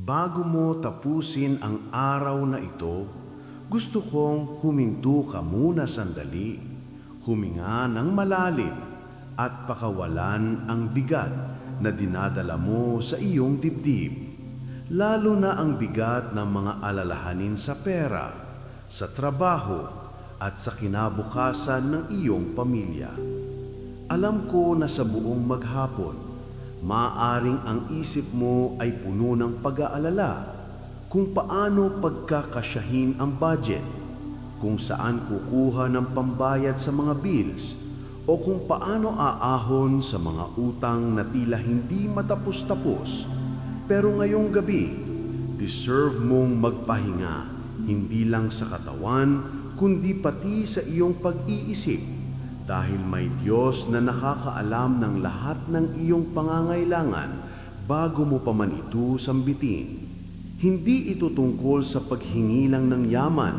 Bago mo tapusin ang araw na ito, gusto kong huminto ka muna sandali, huminga ng malalim at pakawalan ang bigat na dinadala mo sa iyong dibdib, lalo na ang bigat ng mga alalahanin sa pera, sa trabaho at sa kinabukasan ng iyong pamilya. Alam ko na sa buong maghapon, maaring ang isip mo ay puno ng pag-aalala kung paano pagkakasyahin ang budget, kung saan kukuha ng pambayad sa mga bills, o kung paano aahon sa mga utang na tila hindi matapos-tapos. Pero ngayong gabi, deserve mong magpahinga, hindi lang sa katawan, kundi pati sa iyong pag-iisip dahil may Diyos na nakakaalam ng lahat ng iyong pangangailangan bago mo pa man ito sambitin. Hindi ito tungkol sa paghingi lang ng yaman,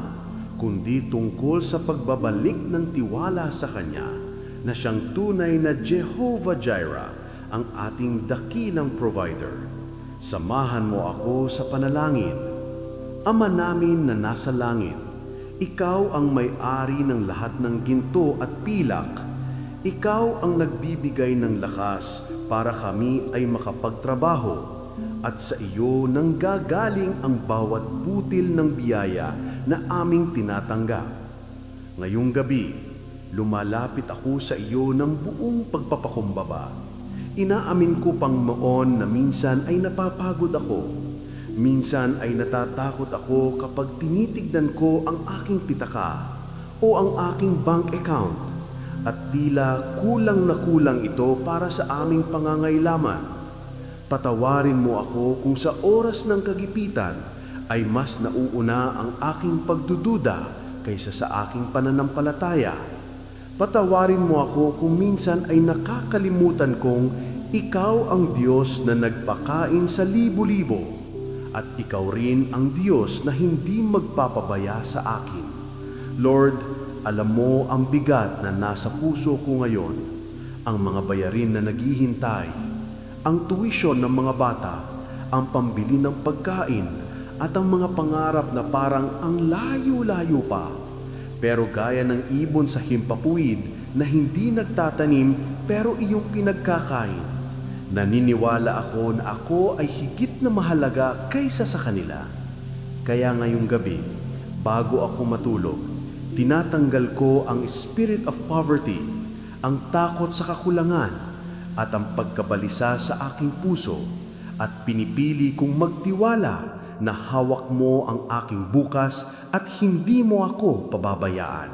kundi tungkol sa pagbabalik ng tiwala sa Kanya na siyang tunay na Jehovah Jireh, ang ating dakilang provider. Samahan mo ako sa panalangin. Ama namin na nasa langit, ikaw ang may-ari ng lahat ng ginto at pilak. Ikaw ang nagbibigay ng lakas para kami ay makapagtrabaho at sa iyo nang gagaling ang bawat butil ng biyaya na aming tinatanggap. Ngayong gabi, lumalapit ako sa iyo ng buong pagpapakumbaba. Inaamin ko pang noon na minsan ay napapagod ako Minsan ay natatakot ako kapag tinitignan ko ang aking pitaka o ang aking bank account at tila kulang na kulang ito para sa aming pangangailaman. Patawarin mo ako kung sa oras ng kagipitan ay mas nauuna ang aking pagdududa kaysa sa aking pananampalataya. Patawarin mo ako kung minsan ay nakakalimutan kong ikaw ang Diyos na nagpakain sa libo-libo at ikaw rin ang Diyos na hindi magpapabaya sa akin. Lord, alam mo ang bigat na nasa puso ko ngayon, ang mga bayarin na naghihintay, ang tuition ng mga bata, ang pambili ng pagkain, at ang mga pangarap na parang ang layo-layo pa. Pero gaya ng ibon sa himpapuwid na hindi nagtatanim pero iyong pinagkakain, Naniniwala ako na ako ay higit na mahalaga kaysa sa kanila. Kaya ngayong gabi, bago ako matulog, tinatanggal ko ang spirit of poverty, ang takot sa kakulangan, at ang pagkabalisa sa aking puso, at pinipili kong magtiwala na hawak mo ang aking bukas at hindi mo ako pababayaan.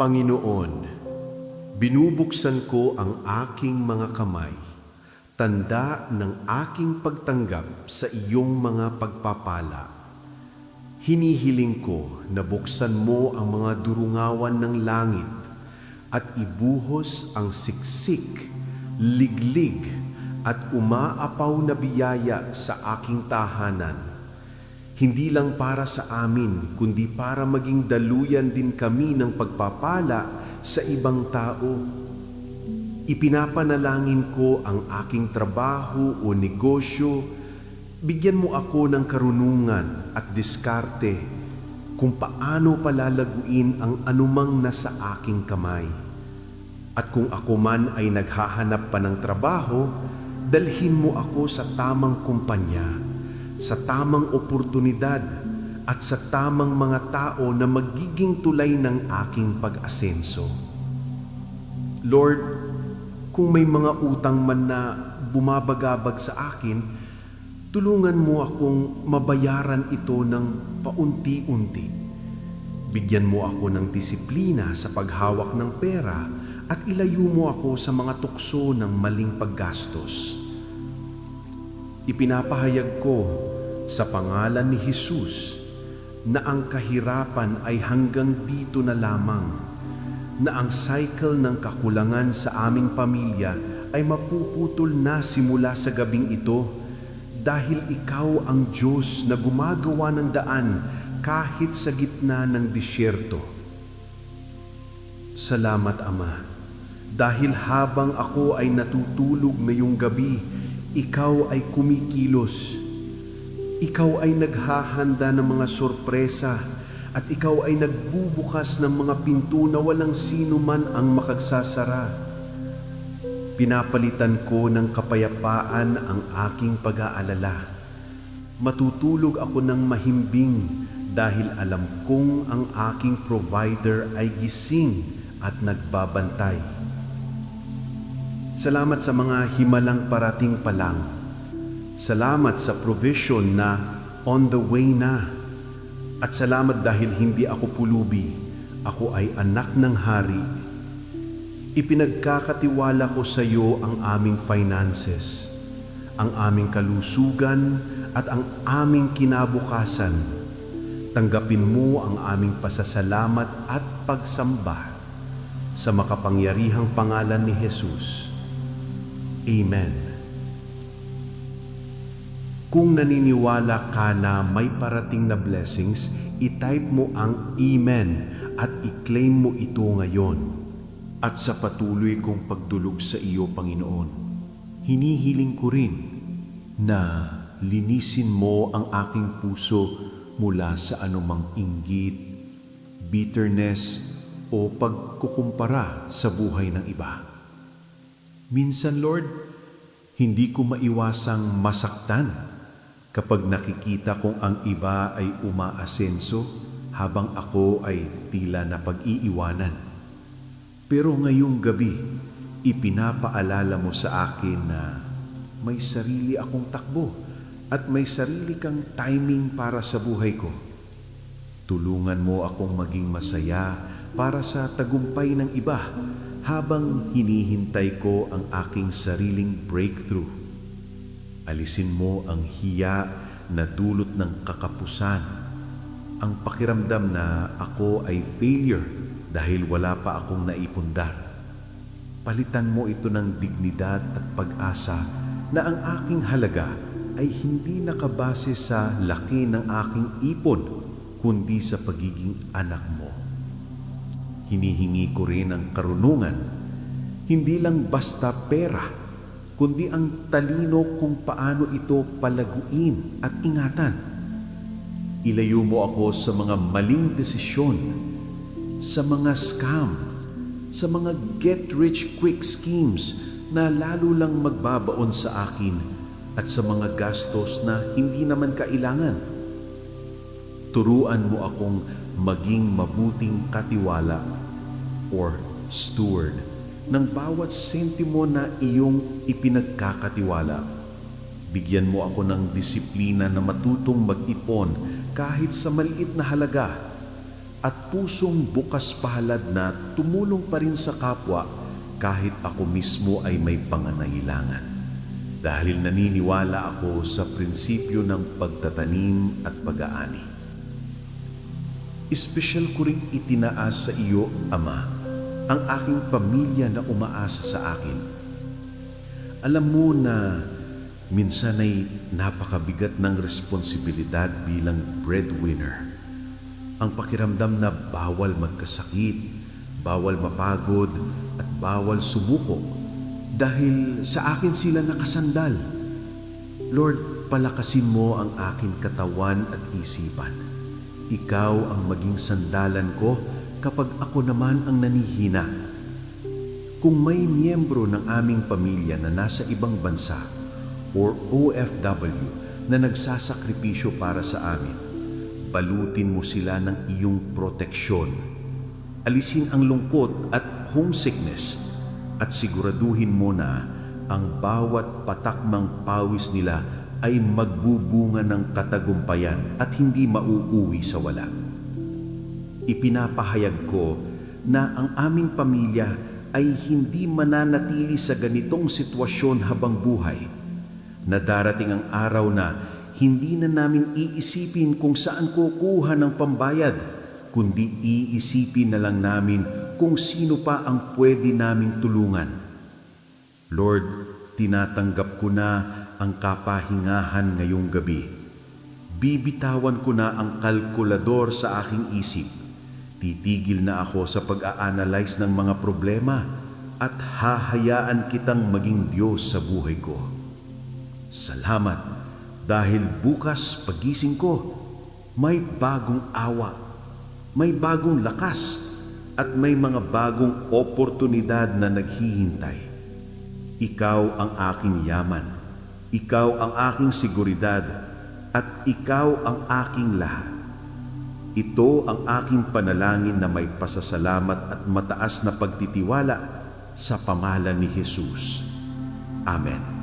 Panginoon, binubuksan ko ang aking mga kamay tanda ng aking pagtanggap sa iyong mga pagpapala. Hinihiling ko na buksan mo ang mga durungawan ng langit at ibuhos ang siksik, liglig at umaapaw na biyaya sa aking tahanan. Hindi lang para sa amin, kundi para maging daluyan din kami ng pagpapala sa ibang tao Ipinapanalangin ko ang aking trabaho o negosyo. Bigyan mo ako ng karunungan at diskarte kung paano palalaguin ang anumang nasa aking kamay. At kung ako man ay naghahanap pa ng trabaho, dalhin mo ako sa tamang kumpanya, sa tamang oportunidad, at sa tamang mga tao na magiging tulay ng aking pag-asenso. Lord, kung may mga utang man na bumabagabag sa akin, tulungan mo akong mabayaran ito ng paunti-unti. Bigyan mo ako ng disiplina sa paghawak ng pera at ilayo mo ako sa mga tukso ng maling paggastos. Ipinapahayag ko sa pangalan ni Jesus na ang kahirapan ay hanggang dito na lamang na ang cycle ng kakulangan sa aming pamilya ay mapuputol na simula sa gabing ito dahil ikaw ang Diyos na gumagawa ng daan kahit sa gitna ng disyerto. Salamat Ama, dahil habang ako ay natutulog ngayong gabi, ikaw ay kumikilos. Ikaw ay naghahanda ng mga sorpresa at ikaw ay nagbubukas ng mga pinto na walang sino man ang makagsasara. Pinapalitan ko ng kapayapaan ang aking pag-aalala. Matutulog ako ng mahimbing dahil alam kong ang aking provider ay gising at nagbabantay. Salamat sa mga himalang parating pa lang. Salamat sa provision na on the way na. At salamat dahil hindi ako pulubi, ako ay anak ng hari. Ipinagkakatiwala ko sa iyo ang aming finances, ang aming kalusugan at ang aming kinabukasan. Tanggapin mo ang aming pasasalamat at pagsamba sa makapangyarihang pangalan ni Jesus. Amen. Kung naniniwala ka na may parating na blessings, itype mo ang Amen at i-claim mo ito ngayon. At sa patuloy kong pagdulog sa iyo, Panginoon, hinihiling ko rin na linisin mo ang aking puso mula sa anumang inggit, bitterness, o pagkukumpara sa buhay ng iba. Minsan, Lord, hindi ko maiwasang masaktan kapag nakikita kong ang iba ay umaasenso habang ako ay tila na pag-iiwanan. Pero ngayong gabi, ipinapaalala mo sa akin na may sarili akong takbo at may sarili kang timing para sa buhay ko. Tulungan mo akong maging masaya para sa tagumpay ng iba habang hinihintay ko ang aking sariling breakthrough. Alisin mo ang hiya na dulot ng kakapusan, ang pakiramdam na ako ay failure dahil wala pa akong naipundar. Palitan mo ito ng dignidad at pag-asa na ang aking halaga ay hindi nakabase sa laki ng aking ipon, kundi sa pagiging anak mo. Hinihingi ko rin ang karunungan, hindi lang basta pera, kundi ang talino kung paano ito palaguin at ingatan. Ilayo mo ako sa mga maling desisyon, sa mga scam, sa mga get-rich-quick schemes na lalo lang magbabaon sa akin at sa mga gastos na hindi naman kailangan. Turuan mo akong maging mabuting katiwala or steward ng bawat sentimo na iyong ipinagkakatiwala. Bigyan mo ako ng disiplina na matutong mag-ipon kahit sa maliit na halaga at pusong bukas pahalad na tumulong pa rin sa kapwa kahit ako mismo ay may pangangailangan. Dahil naniniwala ako sa prinsipyo ng pagtatanim at pag-aani. Espesyal ko ring itinaas sa iyo, Ama, ang aking pamilya na umaasa sa akin. Alam mo na minsan ay napakabigat ng responsibilidad bilang breadwinner. Ang pakiramdam na bawal magkasakit, bawal mapagod, at bawal sumuko dahil sa akin sila nakasandal. Lord, palakasin mo ang aking katawan at isipan. Ikaw ang maging sandalan ko kapag ako naman ang nanihina. Kung may miyembro ng aming pamilya na nasa ibang bansa or OFW na nagsasakripisyo para sa amin, balutin mo sila ng iyong proteksyon. Alisin ang lungkot at homesickness at siguraduhin mo na ang bawat patak ng pawis nila ay magbubunga ng katagumpayan at hindi mauuwi sa wala. Ipinapahayag ko na ang aming pamilya ay hindi mananatili sa ganitong sitwasyon habang buhay. Na darating ang araw na hindi na namin iisipin kung saan kukuha ng pambayad, kundi iisipin na lang namin kung sino pa ang pwede naming tulungan. Lord, tinatanggap ko na ang kapahingahan ngayong gabi. Bibitawan ko na ang kalkulador sa aking isip. Titigil na ako sa pag-a-analyze ng mga problema at hahayaan kitang maging Diyos sa buhay ko. Salamat Dahil bukas pagising ko, may bagong awa, may bagong lakas, at may mga bagong oportunidad na naghihintay. Ikaw ang aking yaman, ikaw ang aking seguridad, at ikaw ang aking lahat. Ito ang aking panalangin na may pasasalamat at mataas na pagtitiwala sa pamalan ni Jesus. Amen.